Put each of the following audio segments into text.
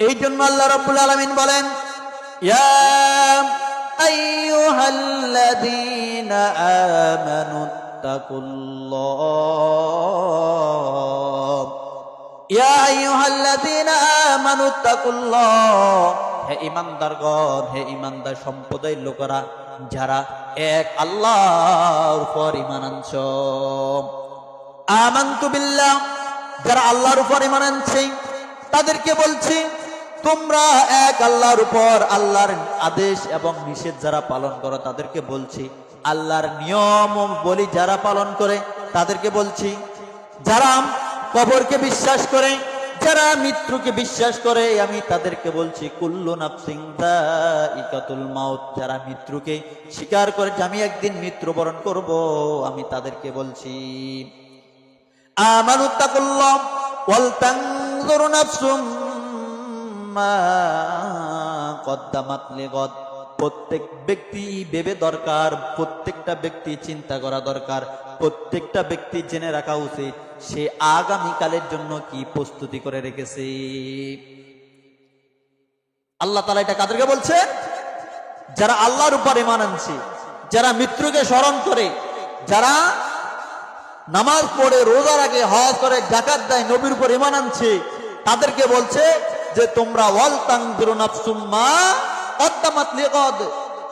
এই জন্য আল্লাহ রাব্বুল আলামিন বলেন হে ইমানদারগণ হে ইমানদার সম্প্রদায়ের লোকেরা, যারা এক আল্লাহর উপর ইমান আনছ। আমান্তু বিল্লাহ, যারা আল্লাহর উপর ইমান আনছে, তাদেরকে বলছি তোমরা এক আল্লাহর উপর আল্লাহর আদেশ এবং নিষেধ যারা পালন করো, তাদেরকে বলছি, আল্লাহর নিয়ম বলি যারা পালন করে, তাদেরকে বলছি, যারা কবরকে বিশ্বাস করে, যারা মৃত্যুকে বিশ্বাস করে, আমি তাদেরকে বলছি, কুল্লু নাফসিং ইকাতুল মাউত, যারা মৃত্যুকে স্বীকার করে যে আমি একদিন মৃত্যুবরণ করব, আমি তাদেরকে বলছি আমানু তাকুল্লাহ ওয়াল তানজুরু নাফসুম প্রত্যেক ব্যক্তি ভেবে দরকার, প্রত্যেকটা ব্যক্তি চিন্তা করা দরকার, প্রত্যেকটা ব্যক্তি জেনে রাখা উচিত, সে আগামীকালের জন্য কি প্রস্তুতি করে রেখেছে। আল্লাহ তালা এটা কাদেরকে বলছে? যারা আল্লাহর উপর ইমান আনছে, যারা মৃত্যুকে স্মরণ করে, যারা নামাজ পড়ে, রোজা রাখে, হজ করে দেয়, নবীর উপর ইমান আনছে, তাদেরকে বলছে যে তোমরা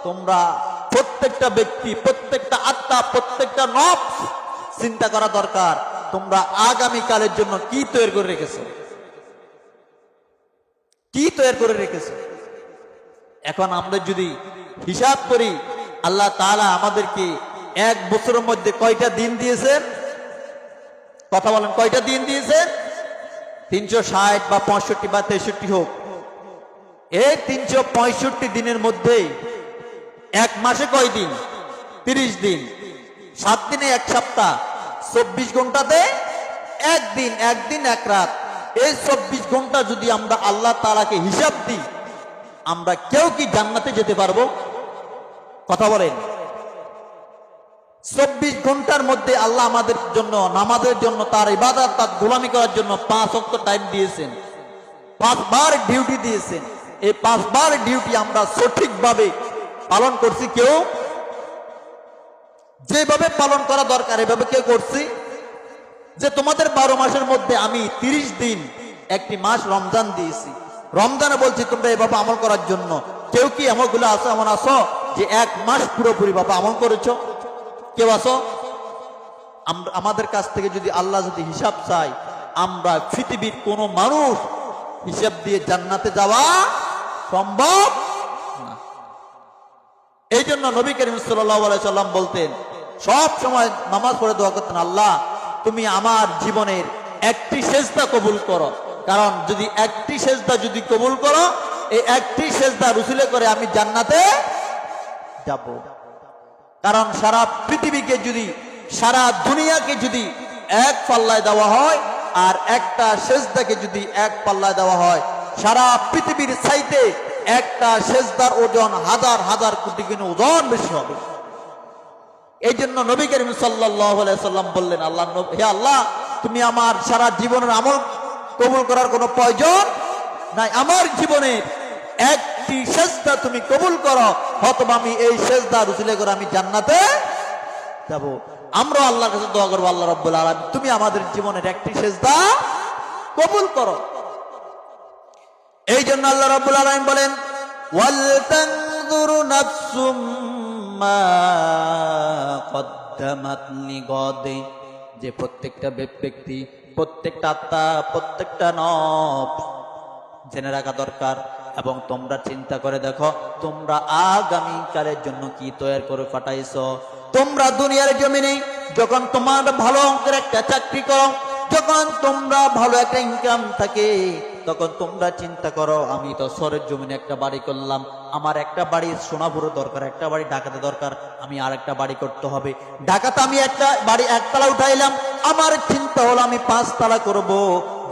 তোমরা প্রত্যেকটা ব্যক্তি, প্রত্যেকটা আত্মা, প্রত্যেকটা নফস চিন্তা করা দরকার, তোমরা আগামী কালের জন্য কি তৈরি করে রেখেছো? কি তৈরি করে রেখেছো? এখন আমরা যদি হিসাব করি, আল্লাহ তাআলা আমাদেরকে এক বছরের মধ্যে কয়টা দিন দিয়েছেন? কথা বলেন, কয়টা দিন দিয়েছেন? তিনশো ষাট বা পঁয়ষট্টি বা তেষট্টি হোক। এই তিনশো পঁয়ষট্টি দিনের মধ্যে এক মাসে কয় দিন? তিরিশ দিন। সাত দিনে এক সপ্তাহ। চব্বিশ ঘন্টাতে একদিন একদিন, এক রাত। এই চব্বিশ ঘণ্টা যদি আমরা আল্লাহ তালাকে হিসাব দিই, আমরা কেউ কি জান্নাতে যেতে পারব? কথা বলেন। চব্বিশ ঘণ্টার মধ্যে আল্লাহ আমাদের জন্য, নামাজের জন্য, তার ইবাদত, তার গোলামি করার জন্য পাঁচ অক্ট টাইম দিয়েছেন। পাঁচবার ডিউটি দিয়েছেন। এই পাঁচবার ডিউটি আমরা সঠিকভাবে পালন করছি কেউ? যেভাবে পালন করা দরকার, এভাবে কেউ করছি? যে তোমাদের বারো মাসের মধ্যে আমি তিরিশ দিন একটি মাস রমজান দিয়েছি। রমজানে বলছি, তোমরা এভাবে আমল করার জন্য কেউ কি এমনগুলো আসো এমন আসো যে এক মাস পুরোপুরি ভাবে আমল করেছ? কেউ আসো আমাদের কাছ থেকে যদি আল্লাহ যদি হিসাব চাই আমরা পৃথিবীর কোন মানুষ হিসাব দিয়ে জান্নাতে যাওয়া সম্ভব এই জন্য নবী করিম সাল্লাম বলতেন, সব সময় নামাজ পড়ে দোয়া করতেন, আল্লাহ, তুমি আমার জীবনের একটি সেজদা কবুল করো। কারণ যদি একটি সেজদা যদি কবুল করো, এই একটি সেজদা রুসুলে করে আমি জান্নাতে যাব। কারণ সারা পৃথিবীকে যদি, সারা দুনিয়াকে যদি এক পাল্লায় দেওয়া হয়, আর একটা সেজদাকে যদি এক পাল্লায় দেওয়া হয়, সারা পৃথিবীর চাইতে একটা সেজদার ওজন হাজার হাজার কোটি গুণ ওজন বেশি হবে। এই জন্য নবী করিম সাল্লাম বললেন, আল্লাহ হে আল্লাহ, তুমি আমার সারা জীবনের আমল কবুল করার কোনো প্রয়োজন নাই। আমার জীবনের একটি সেজদা তুমি কবুল করো। হয়তো আমি এই সেজদা রুসিলে করে আমি জান্নাতে যাব। আমরা আল্লাহর কাছে দোয়া করব, আল্লাহ রব্বুল আলম তুমি আমাদের জীবনের একটি সেজদা কবুল করো। এই জন্য আল্লাহ রব্বুল আলম বলেন যে প্রত্যেকটা ব্যক্তি, প্রত্যেকটা আত্মা, প্রত্যেকটা নব জেনে রাখা দরকার। এবং তোমরা চিন্তা করে দেখো, তোমরা আগামীকালের জন্য কি তৈরি করে পাঠাইছো তোমরা দুনিয়ার জমিনে যখন তোমার ভালো অঙ্কের একটা চাকরি করো, যখন তোমরা ভালো একটা ইনকাম থাকে, তখন তোমরা চিন্তা করো, আমি তো সরের জমিনে একটা বাড়ি করলাম, আমার একটা বাড়ি সোনাপুরো দরকার, একটা বাড়ি ঢাকাতে দরকার, আমি আর একটা বাড়ি করতে হবে। ঢাকাতে আমি একটা বাড়ি একতলা উঠাইলাম আমার চিন্তা হলো আমি পাঁচতলা করব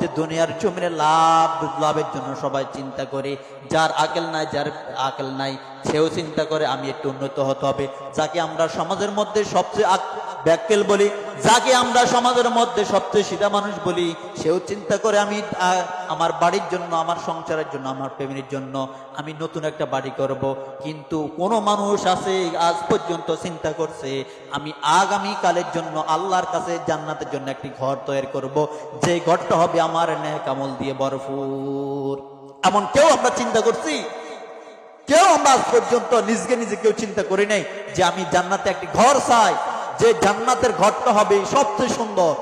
যে দুনিয়ার জমিনে লাভ, লাভের জন্য সবাই চিন্তা করে। যার আকেল নাই, যার আকেল নাই, সেও চিন্তা করে আমি একটু উন্নত হতে হবে। যাকে আমরা সমাজের মধ্যে সবচেয়ে ব্যাককেল বলি, যাকে আমরা সমাজের মধ্যে সবচেয়ে সিধা মানুষ বলি, সেও চিন্তা করে আমি আমার বাড়ির জন্য, আমার সংসারের জন্য, আমার ফ্যামিলির জন্য আমি নতুন একটা বাড়ি করব। কিন্তু কোনো মানুষ আছে, আজ পর্যন্ত চিন্তা করছে, আমি আগামী কালের জন্য আল্লাহর কাছে জান্নাতের জন্য একটি ঘর তৈরি করব। যে ঘরটা হবে আমার ন্যাক আমল দিয়ে ভরপুর। এমন কেউ আমরা চিন্তা করছি? কেউ আমরা আজ পর্যন্ত নিজকে নিজে কেউ চিন্তা করি নাই যে আমি জান্নাতে একটি ঘর চাই, যে জান্নাতের ঘরটা হবে সবচেয়ে সুন্দর।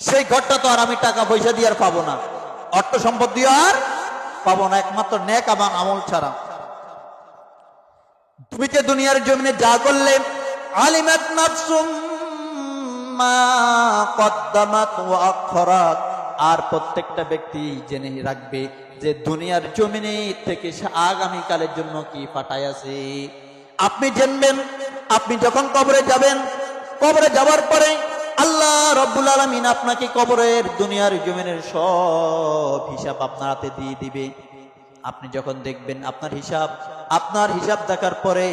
সেই ঘরটা তো আর আমি টাকা পয়সা দিয়ে আর পাবো না। অর্থ সম্পদ দিয়ে আর পাবো না। একমাত্র নেক এবং আমল ছাড়া। তুমি যে দুনিয়ার জমিনে যা করলে? আলিমাত নাফসুম আর প্রত্যেকটা ব্যক্তি জেনে রাখবে যে দুনিয়ার জমিনে থেকে সে আগামী কালের জন্য কি পাঠায় আছে। আপনি জানবেন, আপনি যখন কবরে যাবেন, কবরে যাওয়ার পরে আল্লাহ রব্বুল আলমিন আপনাকে কবরের দুনিয়ার জমিনের সব হিসাব আপনার হাতে দিয়ে দিবে। আপনি যখন দেখবেন আপনার হিসাব আপনার হিসাব দেখার পরে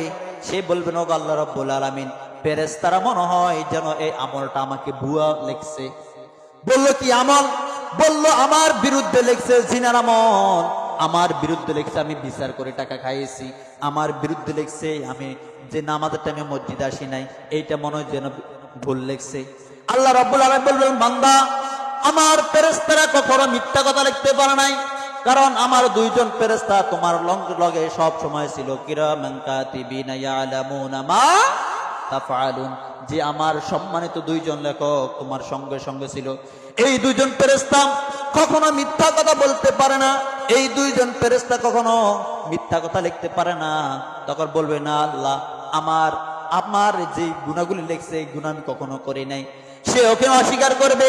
সে বলবেন ও আল্লাহ রব্বুল আলমিন পেরেস্তারা মনে হয় যেন এই আমলটা আমাকে ভুয়া লেখছে। বলল, কি আমল? বলল, আমার বিরুদ্ধে লেখছে জিনার আমল। আমার বিরুদ্ধে লেখছে, আমি বিচার করে টাকা খাইয়েছি। আমার বিরুদ্ধে লেখছে, আমি যে নামাজের টাইমে মসজিদ আসি নাই, এইটা মনে হয় যেন ভুল লেখছে। আল্লাহ রব্বুল আলম বলবেন বান্দা, আমার পেরেস্তারা কখনো মিথ্যা কথা লিখতে পারে নাই। কারণ আমার দুইজন পেরেস্তা তোমার লগে সব সময় ছিল। ইয়ালামুনা মা তাফআলুন যে আমার সম্মানিত দুইজন লেখক তোমার সঙ্গে সঙ্গে ছিল। এই দুইজন ফেরেশতা কখনো মিথ্যা কথা বলতে পারে না। এই দুইজন ফেরেশতা কখনো মিথ্যা কথা লিখতে পারে না। তখন বলবে, না আল্লাহ, আমার আমার যে গুণাগুলি লেখছে, এই গুণ আমি কখনো করি নাই। সে ওকে অস্বীকার করবে।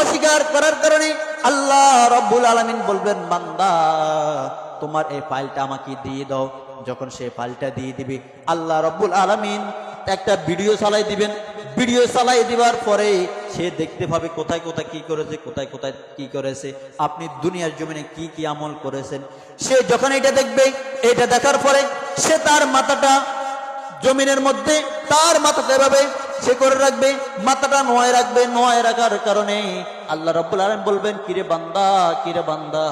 অস্বীকার করার কারণে আল্লাহ রব্বুল আলামিন বলবেন, বান্দা, তোমার এই ফাইলটা আমাকে দিয়ে দাও। যখন সে ফাইলটা দিয়ে দিবে, আল্লাহ রব্বুল আলামিন একটা ভিডিও চালাই দিবেন। ভিডিও চালাই দিবার পরে সে দেখতে পাবে কোথায় কোথায় কি করেছে, কোথায় কোথায় কি করেছে, আপনি দুনিয়ার জমিনে কি কি আমল করেছেন। সে যখন এটা দেখবে, এটা দেখার পরে সে তার মাথাটা জমিনের মধ্যে, তার মাথাটা এভাবে সে করে রাখবে, মাথাটা নোয়ায় রাখবে, নোয়ায় রাখার কারণে আল্লাহ রব্বুল আলম বলবেন, কিরে বান্দা কিরে বান্দা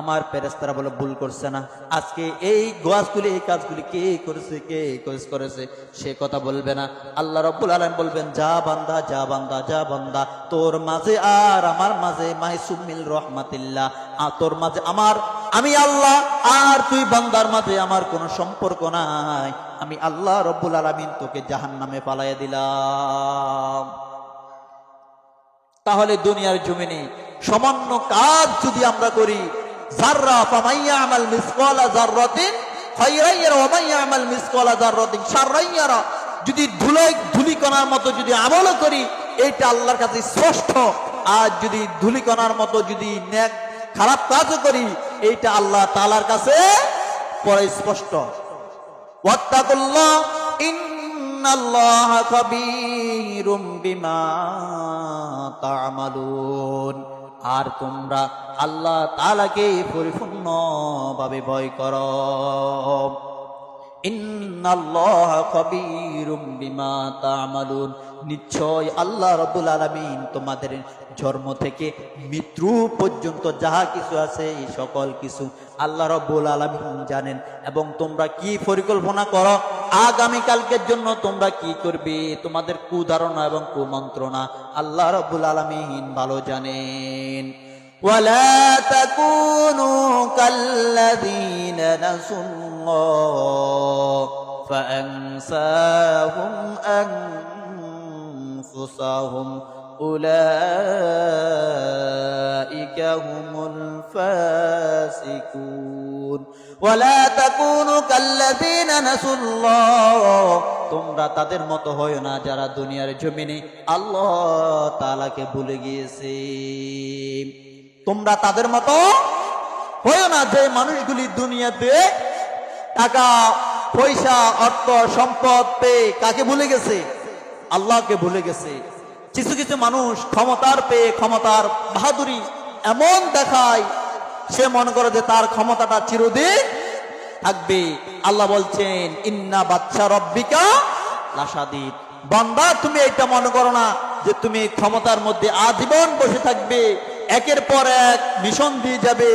আমার পেরেস্তারা বলে, ভুল করছে না। আজকে এই গোয়াজগুলি এই কাজগুলি কে করেছে কে করেছে সে কথা বলবে না। আল্লাহ রব্বুল আলম বলবেন, যা বান্দা যা বান্দা যা বান্দা, তোর মাঝে আর আমার মাঝে মাইসুমিল রহমাতিল্লাহ। আর তোর মাঝে আমার, আমি আল্লাহ, আর তুই বান্দার মাঝে আমার কোনো সম্পর্ক নাই। আমি আল্লাহ রব্বুল আলমিন তোকে জাহান নামে পালাইয়া দিলাম। তাহলে দুনিয়ার জমিনে সামান্য কাজ যদি আমরা করি জাররা ফামাইয়া আমাল মিসকালা জাররাতিন খায়রাইয়ারা ওয়া মাইয়া আমাল মিসকালা জাররাতিন শাররাইয়ারা যদি ধুলাই ধুলিকণার মতো যদি আমল করি এইটা আল্লাহর কাছে স্পষ্ট। আর যদি ধুলিকণার মতো যদি নেক, খারাপ কাজও করি এইটা আল্লাহ তাআলার কাছে পরে স্পষ্ট। বিমা তা'মালুন। আর তোমরা আল্লাহ তালাকে পরিপূর্ণ ভাবে ভয় করো। নিশ্চয় আল্লাহ রাব্বুল আলামিন তোমাদের জন্ম থেকে মৃত্যু পর্যন্ত যাহা কিছু আছে এই সকল কিছু আল্লাহ রব্বুল আলামিন জানেন এবং তোমরা কি পরিকল্পনা করো আগামী কালকের জন্য তোমরা কি করবে তোমাদের কুধারণা এবং কুমন্ত্রণা আল্লাহ রব্বুল আলামিন ভালো জানেন ولا تكونوا كالذين نسوا الله فأنساهم أنفسهم أولئك هم الفاسقون ولا تكونوا كالذين نسوا الله তোমরা তাদের মতো হয় না যারা দুনিয়ার জমিনে আল্লাহ তাআলাকে ভুলে গিয়েছে তোমরা তাদের মতো হয় না যে মানুষগুলি দুনিয়াতে টাকা পয়সা, অর্থ, সম্পদ পেয়ে কাকে ভুলে গেছে? আল্লাহকে ভুলে গেছে। কিছু কিছু মানুষ ক্ষমতার পেয়ে ক্ষমতার বাহাদুরি এমন দেখায়, সে মনে করে যে তার ক্ষমতাটা চিরদিন থাকবে। আল্লাহ বলছেন, ইন্না বাচ্চা রব্বিকা লাসাদিদ বান্দা, তুমি এটা মনে করো না যে তুমি ক্ষমতার মধ্যে আজীবন বসে থাকবে, একের পর এক মিশন দিয়ে যাবে,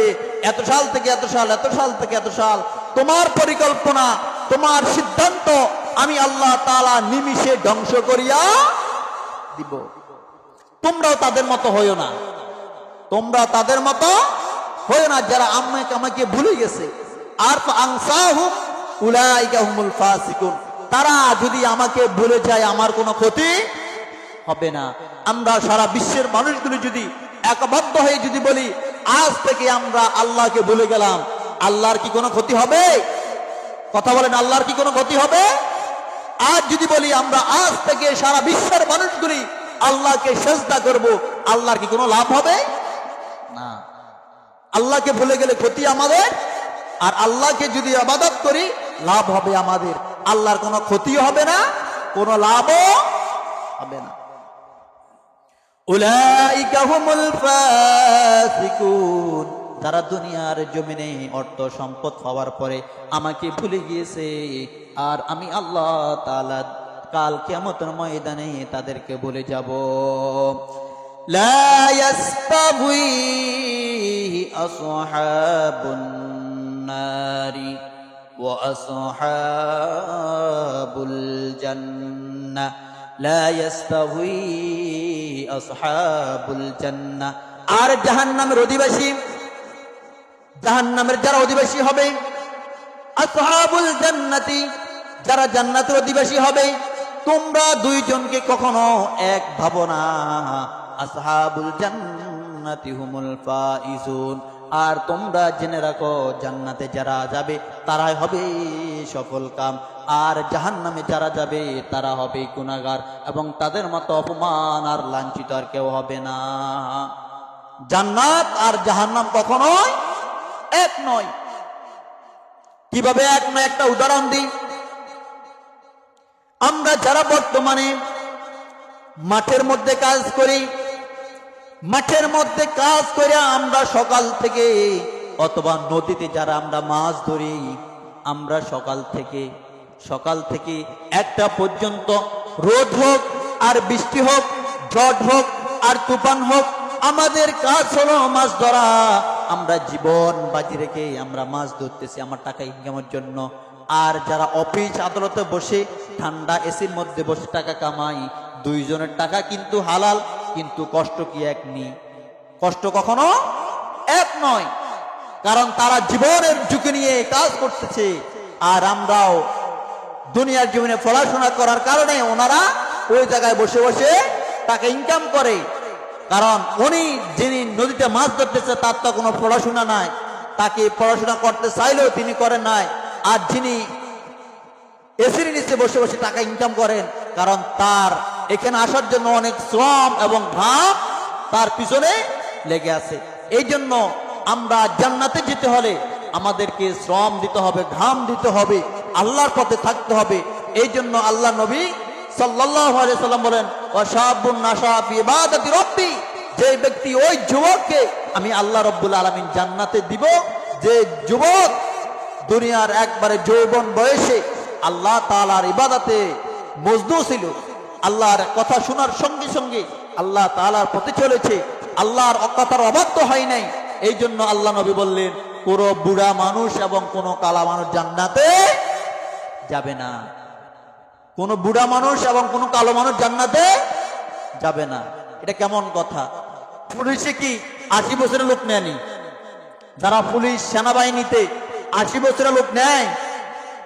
এত সাল থেকে এত সাল এত সাল থেকে এত সাল। তোমার পরিকল্পনা তোমার সিদ্ধান্ত আমি আল্লাহ তালা নিমিষে ধ্বংস করিয়া দিব। তোমরাও তাদের মতো হইও না। তোমরা তাদের মতো হয়ে না, যারা আমাকে আমাকে ভুলে গেছে। আর তারা যদি আমাকে ভুলে যায়, আমার কোনো ক্ষতি হবে না। আমরা সারা বিশ্বের মানুষগুলো যদি একবদ্ধ হয়ে যদি বলি, আজ থেকে আমরা আল্লাহকে ভুলে গেলাম। আল্লাহর কি কোনো ক্ষতি হবে? কথা বলেন, আল্লাহর কি কোনো ক্ষতি হবে? আজ যদি বলি, আমরা আজ থেকে সারা বিশ্বের মানুষগুলি আল্লাহকে সেজদা করব, আল্লাহর কি কোনো লাভ হবে? না। আল্লাহকে ভুলে গেলে ক্ষতি আমাদের, আর আল্লাহকে যদি আবাদত করি, লাভ হবে আমাদের। আল্লাহর কোনো ক্ষতিও হবে না, কোনো লাভও হবে না। উলাইকা হুমুল ফাসিকুন। যারা দুনিয়ার জমিনে অর্থ সম্পদ হওয়ার পরে আমাকে ভুলে গিয়েছে। আর আমি আল্লাহ তালা কাল কিয়ামতের ময়দানে তাদেরকে বলে যাব, লা ইয়াস্তাবি আসহাবুল আর জাহান্নামের অধিবাসী জাহান্নামের যারা অধিবাসী হবে, আসহাবুল জান্নাতি যারা জান্নাতের অধিবাসী হবে, তোমরা দুইজনকে কখনো এক ভাবো না। আসহাবুল জান্নাতি হুমুল ফাইজুন। আর তোমরা জেনে রাখো, জান্নাতে যারা যাবে, তারাই হবে সফল কাম। আর জাহান্নামে যারা যাবে, তারা হবে গুণাগার এবং তাদের মতো অপমান আর লাঞ্ছিত আর কেউ হবে না। জান্নাত আর জাহান্নাম কখনোই এক নয়। কীভাবে এক নয়? একটা উদাহরণ দিই। আমরা যারা বর্তমানে মাঠের মধ্যে কাজ করি, মাঠের মধ্যে কাজ করে আমরা সকাল থেকে অথবা নদীতে যারা আমরা মাছ ধরি, আমরা সকাল থেকে সকাল থেকে একটা পর্যন্ত রোদ হোক আর বৃষ্টি হোক, ঝড় হোক আর তুফান হোক, আমাদের কাজ হলো মাছ ধরা। আমরা জীবন বাজি রেখে আমরা মাছ ধরতেছি, আমার টাকা ইনকামের জন্য। আর যারা অফিস আদালতে বসে ঠান্ডা এসির মধ্যে বসে টাকা কামাই দুইজনের টাকা কিন্তু হালাল, কিন্তু কষ্ট কি এক নেই কষ্ট কখনো এক নয়। কারণ তারা জীবনের ঝুঁকি নিয়ে কাজ করতেছে। আর আমরাও দুনিয়ার জীবনে পড়াশোনা করার কারণে ওনারা ওই জায়গায় বসে বসে টাকা ইনকাম করে। কারণ উনি যিনি নদীতে মাছ ধরতেছে, তার তো কোনো পড়াশোনা নাই। তাকে পড়াশোনা করতে চাইলেও তিনি করেন নাই। আর যিনি এসির নিচে বসে বসে টাকা ইনকাম করেন, কারণ তার এখানে আসার জন্য অনেক শ্রম এবং ঘাম তার পিছনে লেগে আছে। এই জন্য আমরা জান্নাতে যেতে হলে আমাদেরকে শ্রম দিতে হবে, ঘাম দিতে হবে, আল্লাহর পথে থাকতে হবে। এই জন্য আল্লাহ নবী আলাইহি সাল্লাম বলেন ওয়াশাবুন নাশা ফি ইবাদাতি রাব্বি। যে ব্যক্তি ওই যুবককে আমি আল্লাহ রব্বুল আলামিন জান্নাতে দিব, যে যুবক দুনিয়ার একবারে যৌবন বয়সে আল্লাহ তালার ইবাদাতে মজদু ছিল, আল্লাহর কথা শোনার সঙ্গে সঙ্গে আল্লাহ তালার পথে চলেছে, আল্লাহর কথার অবাধ্য হয় নাই। এই জন্য আল্লাহ নবী বললেন, কোনো বুড়া মানুষ এবং কোনো কালা মানুষ জান্নাতে যাবে না। কোনো বুড়া মানুষ এবং কোনো কালো মানুষ জান্নাতে যাবে না। এটা কেমন কথা? পুলিশে কি আশি বছরের লোক নেয়নি যারা পুলিশ সেনাবাহিনীতে আশি বছরের লোক নেয়,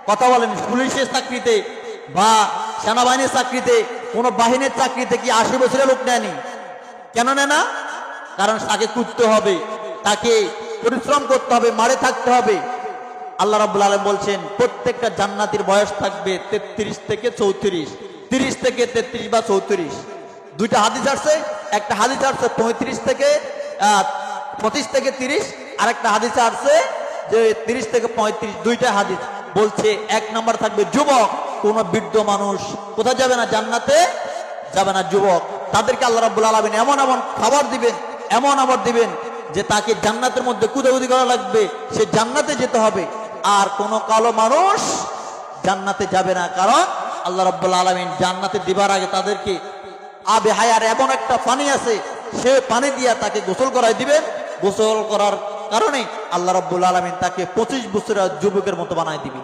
কথা বলেন, পুলিশের চাকরিতে বা সেনাবাহিনীর চাকরিতে, কোনো বাহিনীর চাকরিতে কি আশি বছরের লোক নেয়নি কেন নেয় না? কারণ তাকে কুদতে হবে, তাকে পরিশ্রম করতে হবে, মারে থাকতে হবে। আল্লাহ রাব্বুল আলম বলছেন, প্রত্যেকটা জান্নাতির বয়স থাকবে তেত্রিশ থেকে চৌত্রিশ, তিরিশ থেকে তেত্রিশ বা চৌত্রিশ। দুইটা হাদিস আসছে, একটা হাদিস আসছে পঁয়ত্রিশ থেকে পঁচিশ থেকে তিরিশ আর একটা হাদিস আসছে যে তিরিশ থেকে পঁয়ত্রিশ, দুইটা হাদিস বলছে এক নাম্বার থাকবে যুবক, কোন বৃদ্ধ মানুষ কোথায় যাবে না, জান্নাতে যাবে না যুবক। তাদেরকে আল্লাহ রাব্বুল আলামিন এমন এমন খাবার দিবেন, এমন আবার দিবেন যে তাকে জান্নাতের মধ্যে কুদাকুদি করা লাগবে, সে জান্নাতে যেতে হবে। আর কোন কালো মানুষ জান্নাতে যাবে না, কারণ আল্লাহ রব্বুল আলমিন জান্নাতে দিবার আগে তাদেরকে আবে হায়ার এমন একটা পানি আছে, সে পানি দিয়া তাকে গোসল করাই দিবেন গোসল করার কারণে আল্লাহ রব্বুল আলমিন তাকে পঁচিশ বছরের যুবকের মতো বানাই দিবে।